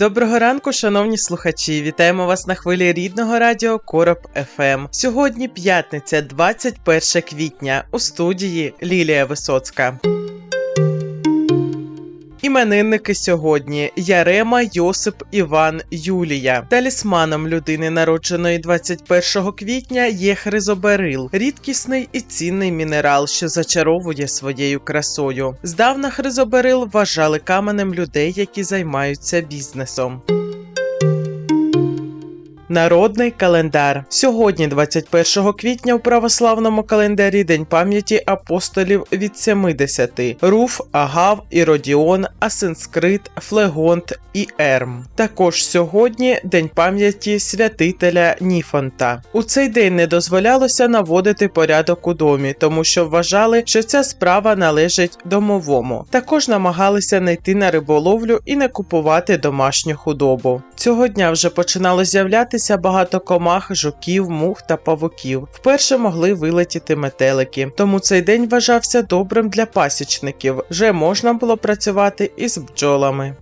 Доброго ранку, шановні слухачі! Вітаємо вас на хвилі рідного радіо Короб ФМ. Сьогодні п'ятниця, 21 квітня. У студії Лілія Висоцька. Іменинники сьогодні Ярема, Йосип, Іван, Юлія. Талісманом людини, народженої 21 квітня, є хризоберил, рідкісний і цінний мінерал, що зачаровує своєю красою. Здавна хризоберил вважали каменем людей, які займаються бізнесом. Народний календар сьогодні, 21 квітня, у православному календарі День пам'яті апостолів від 70 Руф, Агав, Іродіон, Асенскрит, Флегонт і Ерм. Також сьогодні День пам'яті святителя Ніфонта. У цей день не дозволялося наводити порядок у домі, тому що вважали, що ця справа належить домовому. Також намагалися не йти на риболовлю і не купувати домашню худобу. Цього дня вже починало з'являтися багато комах, жуків, мух та павуків. Вперше могли вилетіти метелики, тому цей день вважався добрим для пасічників. Вже можна було працювати із бджолами.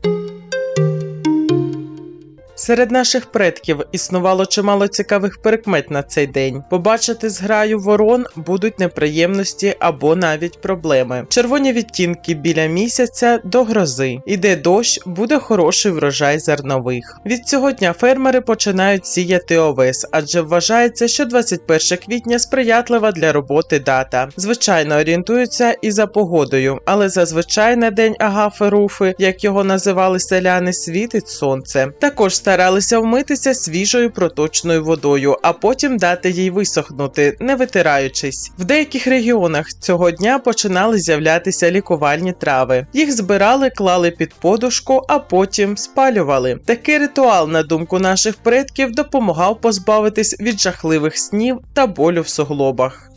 Серед наших предків існувало чимало цікавих прикмет на цей день. Побачити зграю ворон будуть неприємності або навіть проблеми. Червоні відтінки біля місяця до грози. Іде дощ, буде хороший врожай зернових. Від цього дня фермери починають сіяти овес, адже вважається, що 21 квітня сприятлива для роботи дата. Звичайно, орієнтуються і за погодою, але зазвичай на день агафи руфи, як його називали селяни, світить сонце. Також старалися вмитися свіжою проточною водою, а потім дати їй висохнути, не витираючись. В деяких регіонах цього дня починали з'являтися лікувальні трави. Їх збирали, клали під подушку, а потім спалювали. Такий ритуал, на думку наших предків, допомагав позбавитись від жахливих снів та болю в суглобах.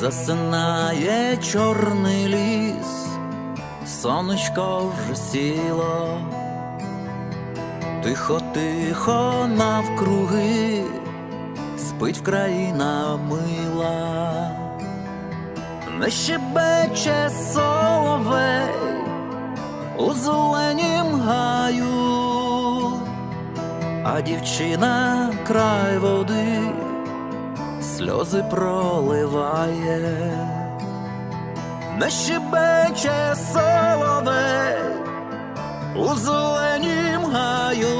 Засинає чорний ліс, сонечко вже сіло, тихо, тихо навкруги, спить країна мила, не щебече соловей у зеленім гаю, а дівчина край води сльози проливає, не щебече соловей у зеленім гаю,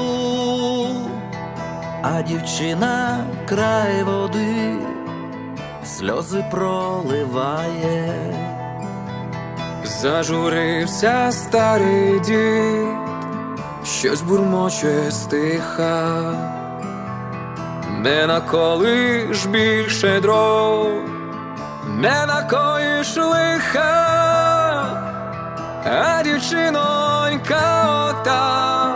а дівчина край води сльози проливає. Зажурився старий дід, щось бурмоче стиха, не наколиш більше дров, не накоїш лиха, а дівчинонька ота,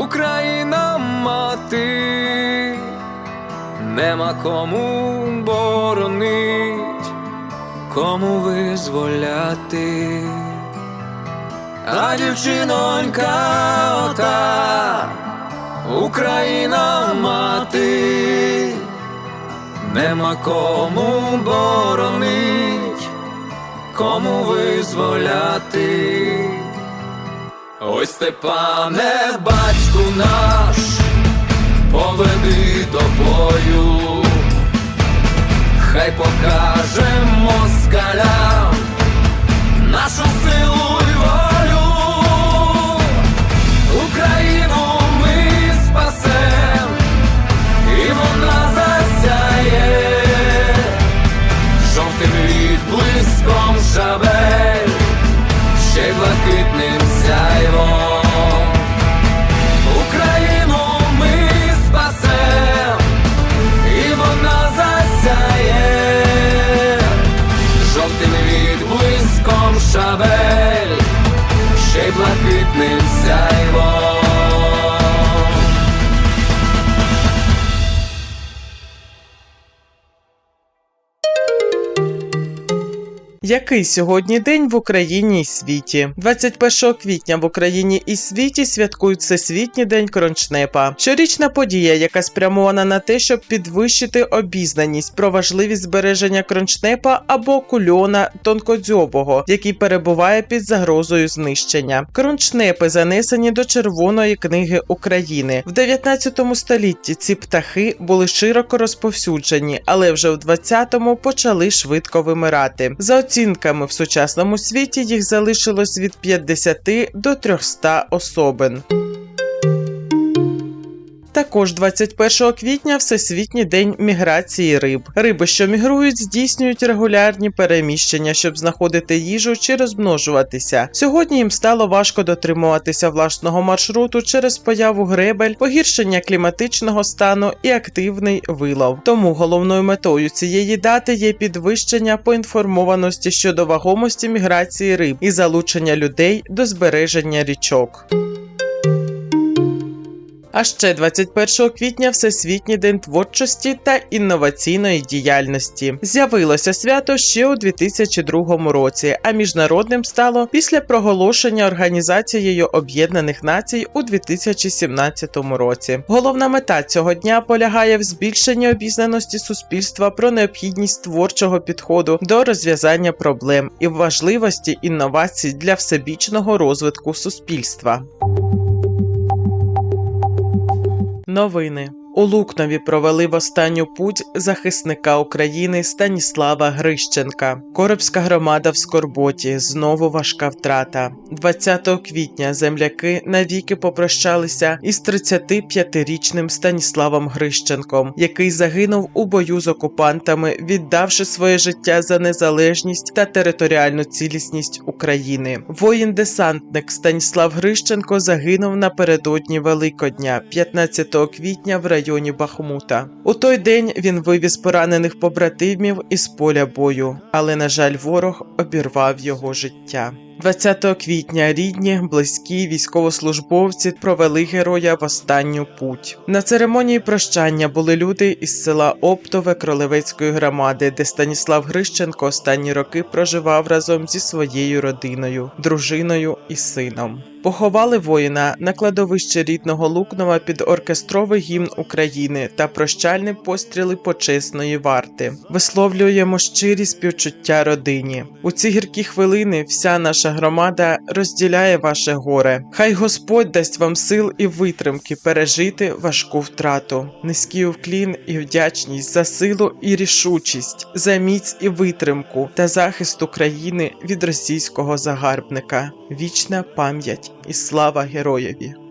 Україна мати, нема кому боронить кому визволяти, а дівчинонька ота, Україна мати, нема кому боронить, кому визволяти. Ой, Степане, батьку наш, поведи до бою хай покажемо москалям нашу силу Який сьогодні день в Україні і світі? 21 квітня в Україні і світі святкують Всесвітній день кроншнепа. Щорічна подія, яка спрямована на те, щоб підвищити обізнаність про важливість збереження кроншнепа або кульона тонкодзьобого, який перебуває під загрозою знищення. Кроншнепи занесені до Червоної книги України. В 19 столітті ці птахи були широко розповсюджені, але вже в 20-му почали швидко вимирати. За оцінками в сучасному світі їх залишилось від 50 до 300 особин. Також 21 квітня Всесвітній день міграції риб. Риби, що мігрують, здійснюють регулярні переміщення, щоб знаходити їжу чи розмножуватися. Сьогодні їм стало важко дотримуватися власного маршруту через появу гребель, погіршення кліматичного стану і активний вилов. Тому головною метою цієї дати є підвищення поінформованості щодо вагомості міграції риб і залучення людей до збереження річок. А ще 21 квітня Всесвітній день творчості та інноваційної діяльності. З'явилося свято ще у 2002 році, а міжнародним стало після проголошення Організацією Об'єднаних Націй у 2017 році. Головна мета цього дня полягає в збільшенні обізнаності суспільства про необхідність творчого підходу до розв'язання проблем і важливості інновацій для всебічного розвитку суспільства. Новини. У Лукнові провели в останню путь захисника України Станіслава Грищенка. Коробська громада в Скорботі. Знову важка втрата. 20 квітня земляки навіки попрощалися із 35-річним Станіславом Грищенком, який загинув у бою з окупантами, віддавши своє життя за незалежність та територіальну цілісність України. Воїн-десантник Станіслав Грищенко загинув напередодні Великодня, 15 квітня в районі Бахмута. У той день він вивіз поранених побратимів із поля бою, але, на жаль, ворог обірвав його життя. 20 квітня рідні, близькі військовослужбовці провели героя в останню путь. На церемонії прощання були люди із села Оптове Кролевецької громади, де Станіслав Грищенко останні роки проживав разом зі своєю родиною, дружиною і сином. Поховали воїна на кладовищі рідного Лукнова під оркестровий гімн України та прощальні постріли почесної варти. Висловлюємо щирі співчуття родині. У ці гіркі хвилини вся наша громада розділяє ваше горе. Хай Господь дасть вам сил і витримки пережити важку втрату. Низький уклін і вдячність за силу і рішучість, за міць і витримку та захист України від російського загарбника. Вічна пам'ять і слава героєві.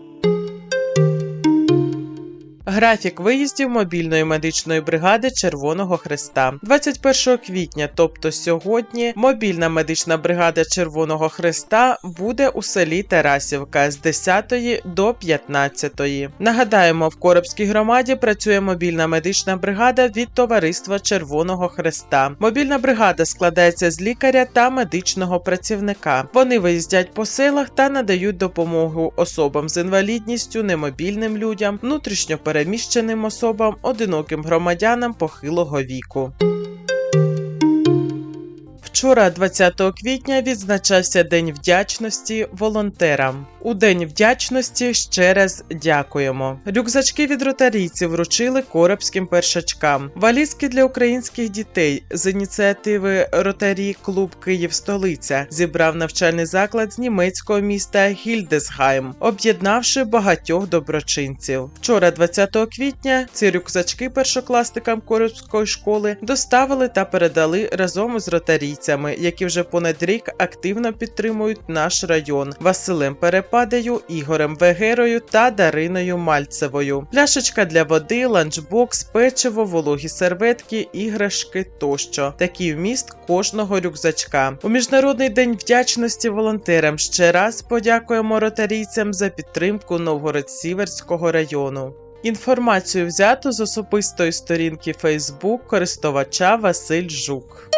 Графік виїздів мобільної медичної бригади Червоного Хреста 21 квітня, тобто сьогодні, мобільна медична бригада Червоного Хреста буде у селі Тарасівка з 10 до 15. Нагадаємо, в Коробській громаді працює мобільна медична бригада від товариства Червоного Хреста. Мобільна бригада складається з лікаря та медичного працівника. Вони виїздять по селах та надають допомогу особам з інвалідністю, немобільним людям, внутрішньо переміщеним особам, одиноким громадянам похилого віку. Вчора, 20 квітня, відзначався День вдячності волонтерам. У День вдячності ще раз дякуємо. Рюкзачки від ротарійців вручили коробським першачкам. Валізки для українських дітей з ініціативи Ротарі Клуб Київ Столиця зібрав навчальний заклад з німецького міста Гільдесгайм, об'єднавши багатьох доброчинців. Вчора, 20 квітня, ці рюкзачки першокласникам Коробської школи доставили та передали разом з ротарійцями, які вже понад рік активно підтримують наш район Василем Перепадею, Ігорем Вегерою та Дариною Мальцевою. Пляшечка для води, ланчбокс, печиво, вологі серветки, іграшки тощо. Такий вміст кожного рюкзачка. У міжнародний день вдячності волонтерам ще раз подякуємо ротарійцям за підтримку Новгород-Сіверського району. Інформацію взято з особистої сторінки Facebook користувача Василь Жук.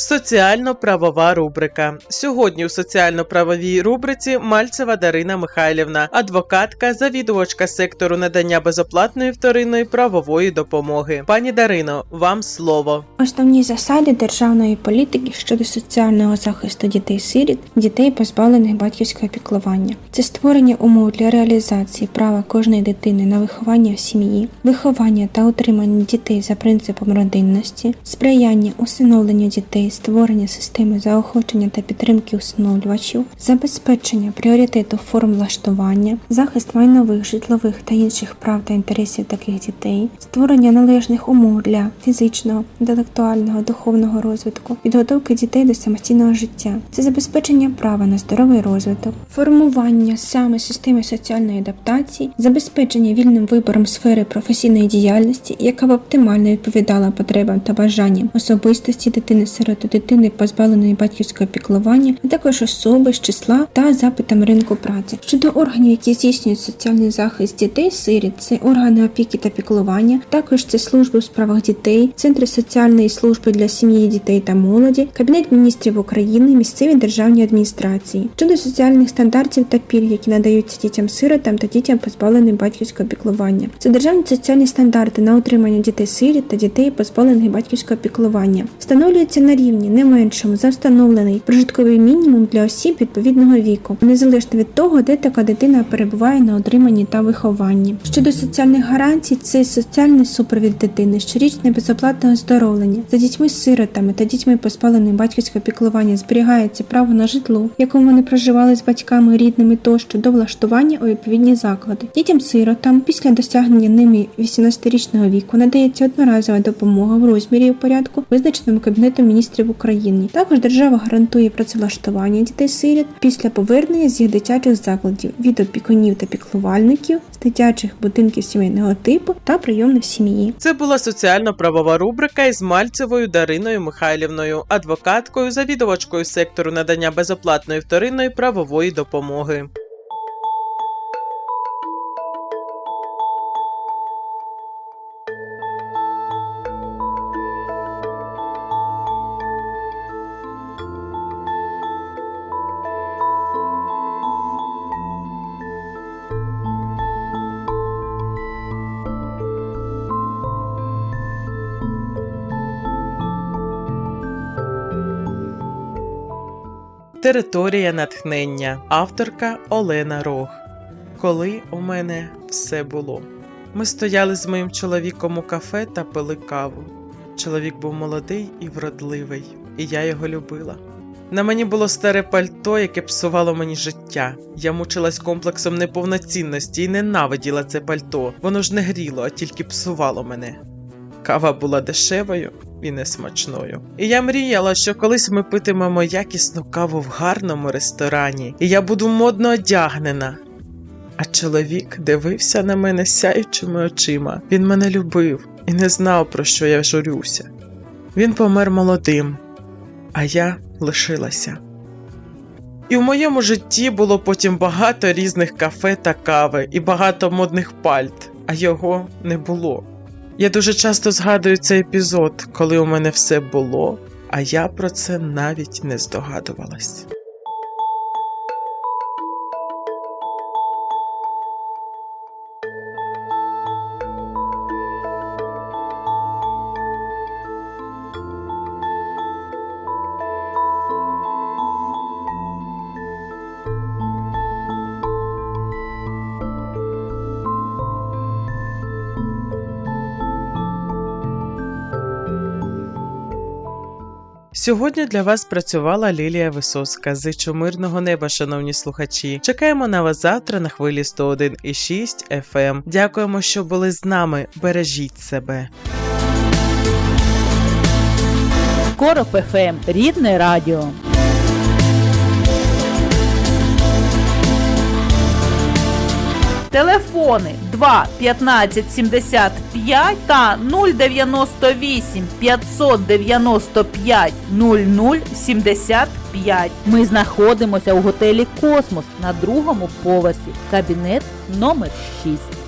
Соціально-правова рубрика. Сьогодні у соціально-правовій рубриці Мальцева Дарина Михайлівна, адвокатка, завідувачка сектору надання безоплатної вторинної правової допомоги. Пані Дарино, вам слово. Основні засади державної політики щодо соціального захисту дітей-сиріт, дітей, позбавлених батьківського піклування. Це створення умов для реалізації права кожної дитини на виховання в сім'ї, виховання та утримання дітей за принципом родинності, сприяння усиновленню дітей, створення системи заохочення та підтримки усиновлювачів, забезпечення пріоритету форм влаштування, захист майнових, житлових та інших прав та інтересів таких дітей, створення належних умов для фізичного, інтелектуального, духовного розвитку, підготовки дітей до самостійного життя, це забезпечення права на здоровий розвиток, формування саме системи соціальної адаптації, забезпечення вільним вибором сфери професійної діяльності, яка б оптимально відповідала потребам та бажанням особистості дитини сироти, дитини позбавленої батьківського піклування, а також особи з числа та запитам ринку праці. Щодо органів, які здійснюють соціальний захист дітей сиріт, це органи опіки та піклування, також це служби у справах дітей, центри соціальної служби для сім'ї, дітей та молоді, кабінет міністрів України, місцеві державні адміністрації щодо соціальних стандартів та пільг, які надаються дітям-сиротам та дітям позбавленим батьківського піклування. Це державні соціальні стандарти на утримання дітей-сиріт та дітей позбавлених батьківського піклування. Встановлюється на рівні не меншому за встановлений прожитковий мінімум для осіб відповідного віку, незалежно від того, де така дитина перебуває на утриманні та вихованні. Щодо соціальних гарантій, це соціальний супровід дитини, щорічне безоплатне оздоровлення за дітьми-сиротами та дітьми позбавлених батьківського піклування зберігається право на житло, в якому вони проживали з батьками рідними тощо до влаштування у відповідні заклади. Дітям-сиротам після досягнення ними 18-річного віку надається одноразова допомога в розмірі і у порядку, визначеному Кабінетом міністрів України. Також держава гарантує працевлаштування дітей-сиріт після повернення з їх дитячих закладів від опікунів та піклувальників з дитячих будинків сімейного типу та прийомних сім'ї. Це була соціально-правова рубрика із Мальцевою Дариною Михайлівною, адвокаткою, завідувачкою сектору надання безоплатної вторинної правової допомоги. Територія натхнення. Авторка Олена Рог. Коли у мене все було. Ми стояли з моїм чоловіком у кафе та пили каву. Чоловік був молодий і вродливий, і я його любила. На мені було старе пальто, яке псувало мені життя. Я мучилась комплексом неповноцінності і ненавиділа це пальто. Воно ж не гріло, а тільки псувало мене. Кава була дешевою і несмачною. І я мріяла, що колись ми питимемо якісну каву в гарному ресторані, і я буду модно одягнена. А чоловік дивився на мене сяючими очима. Він мене любив і не знав, про що я журюся. Він помер молодим, а я лишилася. І в моєму житті було потім багато різних кафе та кави і багато модних пальт, а його не було. Я дуже часто згадую цей епізод, коли у мене все було, а я про це навіть не здогадувалась. Сьогодні для вас працювала Лілія Висоцька. Зичу мирного неба, шановні слухачі. Чекаємо на вас завтра на хвилі 101,6 FM. Дякуємо, що були з нами. Бережіть себе. Короб ФМ. Рідне радіо. Телефони 2 15 75 та 098 595 00 75. Ми знаходимося у готелі Космос на другому поверсі. Кабінет номер 6.